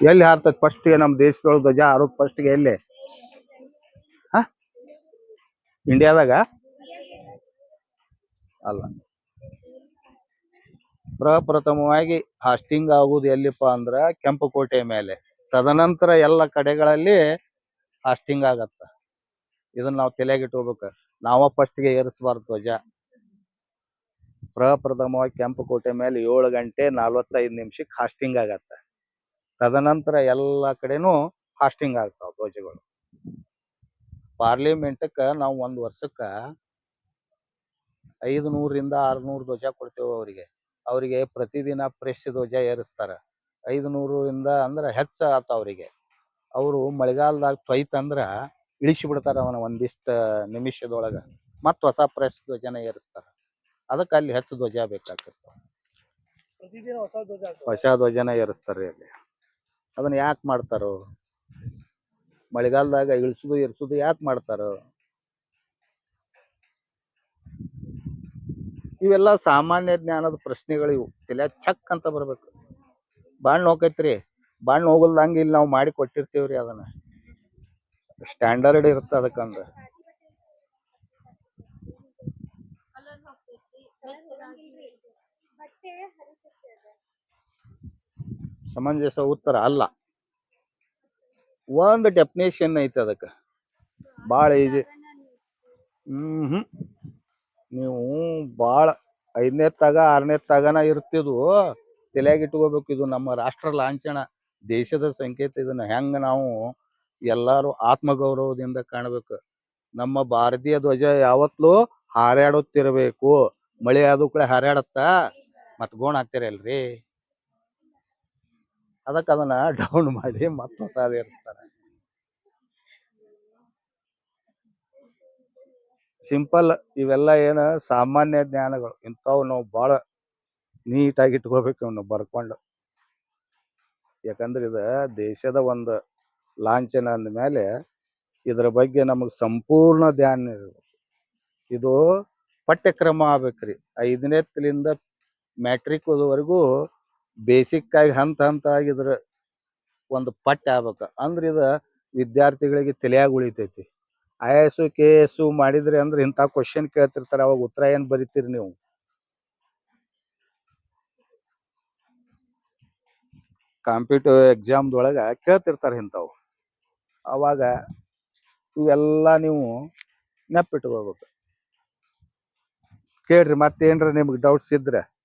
ಎಲ್ಲಿ ಹಾರ್ತದೆ ಫಸ್ಟ್ಗೆ ನಮ್ಮ ದೇಶದೊಳಗೆ ಧ್ವಜ ಹಾರೋದು ಫಸ್ಟ್ಗೆ ಎಲ್ಲಿ? ಹಾ? ಇಂಡಿಯಾದಾಗ ಅಲ್ಲ. ಪ್ರಪ್ರಥಮವಾಗಿ ಹಾಸ್ಟಿಂಗ್ ಆಗುವುದು ಎಲ್ಲಿಪ್ಪ ಅಂದ್ರ ಕೆಂಪುಕೋಟೆ ಮೇಲೆ. ತದನಂತರ ಎಲ್ಲ ಕಡೆಗಳಲ್ಲಿ ಹಾಸ್ಟಿಂಗ್ ಆಗತ್ತ. ಇದನ್ನ ನಾವು ತಲೆಯಾಗ ಇಟ್ಕೋಬೇಕು. ನಾವ ಫಸ್ಟ್ಗೆ ಏರಿಸಬಾರ್ದು ಧ್ವಜ. ಪ್ರಪ್ರಥಮವಾಗಿ ಕೆಂಪುಕೋಟೆ ಮೇಲೆ ಏಳು ಗಂಟೆ ನಲವತ್ತೈದು ನಿಮಿಷಕ್ಕೆ ಹಾಸ್ಟಿಂಗ್ ಆಗತ್ತ. ತದನಂತರ ಎಲ್ಲ ಕಡೆನೂ ಫಾಸ್ಟಿಂಗ್ ಆಗ್ತಾವ ಧ್ವಜಗಳು. ಪಾರ್ಲಿಮೆಂಟಕ್ಕೆ ನಾವು ಒಂದು ವರ್ಷಕ್ಕೆ ಐದು ನೂರಿಂದ ಆರ್ನೂರು ಧ್ವಜ ಕೊಡ್ತೇವೆ ಅವರಿಗೆ. ಅವರಿಗೆ ಪ್ರತಿದಿನ ಫ್ರೆಶ್ ಧ್ವಜ ಏರಿಸ್ತಾರೆ. ಐದು ನೂರರಿಂದ ಅಂದ್ರೆ ಹೆಚ್ಚ ಆತ ಅವರಿಗೆ. ಅವರು ಮಳೆಗಾಲದಾಗ ತೊಯ್ತಂದ್ರೆ ಇಳಿಸಿ ಬಿಡ್ತಾರ ಅವನ ಒಂದಿಷ್ಟ ನಿಮಿಷದೊಳಗೆ. ಮತ್ ಹೊಸ ಫ್ರೆಶ್ ಧ್ವಜನ ಏರಿಸ್ತಾರೆ. ಅದಕ್ಕೆ ಅಲ್ಲಿ ಹೆಚ್ಚು ಧ್ವಜ ಬೇಕಾಗ್ತದೆ. ಹೊಸ ಧ್ವಜನ ಏರಿಸ್ತಾರೆ ಅಲ್ಲಿ. ಅದನ್ನ ಯಾಕೆ ಮಾಡ್ತಾರೋ? ಮಳೆಗಾಲದಾಗ ಇಳಿಸುದು ಇರಿಸುದು ಯಾಕೆ ಮಾಡ್ತಾರೋ? ಇವೆಲ್ಲ ಸಾಮಾನ್ಯ ಜ್ಞಾನದ ಪ್ರಶ್ನೆಗಳು ಇವು. ತಲೆ ಚಕ್ ಅಂತ ಬರ್ಬೇಕು. ಬಾಣ್ಣ ಹೋಗೈತ್ರಿ ಬಾಣ್ಣ ಹೋಗಲ್ದಂಗ ಇಲ್ಲಿ ನಾವು ಮಾಡಿ ಕೊಟ್ಟಿರ್ತೀವ್ರಿ ಅದನ್ನ. ಸ್ಟ್ಯಾಂಡರ್ಡ್ ಇರುತ್ತೆ ಅದಕ್ಕಂದ್ರ ಸಮಂಜಸ ಉತ್ತರ ಅಲ್ಲ. ಒಂದು ಡೆಫಿನೇಷನ್ ಐತೆ ಅದಕ್ಕೆ. ಭಾಳ ಈಜಿ ಹ್ಮ್ ನೀವು ಭಾಳ ಐದನೇ ತಗ, ಆರನೇ ತಗನ ಇರ್ತಿದ್ವು. ತಲೆಯಾಗ ಇಟ್ಕೋಬೇಕು ಇದು ನಮ್ಮ ರಾಷ್ಟ್ರ ಲಾಂಛನ. ದೇಶದ ಸಂಕೇತ ಇದನ್ನ ಹೆಂಗ ನಾವು ಎಲ್ಲಾರು ಆತ್ಮಗೌರವದಿಂದ ಕಾಣಬೇಕು. ನಮ್ಮ ಭಾರತೀಯ ಧ್ವಜ ಯಾವತ್ತೂ ಹಾರಾಡುತ್ತಿರಬೇಕು. ಮಳೆ ಆದ ಕೂಡ ಹಾರಾಡತ್ತಾ ಮತ್ ಗೋಣ ಹಾಕ್ತಿರಲ್ರಿ? ಅದಕ್ಕೆ ಅದನ್ನ ಡೌನ್ ಮಾಡಿ ಮತ್ತೆ ಹೊಸ ಏರಿಸ್ತಾರೆ. ಸಿಂಪಲ್ ಇವೆಲ್ಲ ಏನ ಸಾಮಾನ್ಯ ಜ್ಞಾನಗಳು. ಇಂಥವು ನಾವು ಭಾಳ ನೀಟಾಗಿ ಇಟ್ಕೋಬೇಕು ಇವನು ಬರ್ಕೊಂಡು. ಯಾಕಂದ್ರೆ ಇದು ದೇಶದ ಒಂದು ಲಾಂಛನ ಅಂದಮೇಲೆ ಇದರ ಬಗ್ಗೆ ನಮಗೆ ಸಂಪೂರ್ಣ ಧ್ಯಾನ ಇರಬೇಕು. ಇದು ಪಠ್ಯಕ್ರಮ ಆಗ್ಬೇಕ್ರಿ. ಐದನೇತ್ಲಿಂದ ಮ್ಯಾಟ್ರಿಕ್ ವರೆಗೂ ಬೇಸಿಕ್ ಆಗಿ ಹಂತ ಹಂತ ಆಗಿ ಇದ್ರ ಒಂದು ಪಠ್ಯ ಆಗ್ಬೇಕು. ಅಂದ್ರೆ ಇದು ವಿದ್ಯಾರ್ಥಿಗಳಿಗೆ ತಲೆಯಾಗ ಉಳಿತೈತಿ. ಐ ಎಸ್ ಕೆ ಎಸ್ ಮಾಡಿದ್ರಿ ಅಂದ್ರೆ ಇಂಥ ಕ್ವಶನ್ ಕೇಳ್ತಿರ್ತಾರೆ. ಅವಾಗ ಉತ್ತರ ಏನು ಬರಿತೀರಿ ನೀವು? ಕಾಂಪಿಟೇಟಿವ್ ಎಕ್ಸಾಮ್ದೊಳಗೆ ಕೇಳ್ತಿರ್ತಾರೆ ಇಂಥವು. ಅವಾಗ ಇವೆಲ್ಲ ನೀವು ನೆಪ್ಪಿಟ್ಕೋಬೇಕು. ಕೇಳ್ರಿ ಮತ್ತೇನ್ರ ನಿಮ್ಗೆ ಡೌಟ್ಸ್ ಇದ್ರೆ.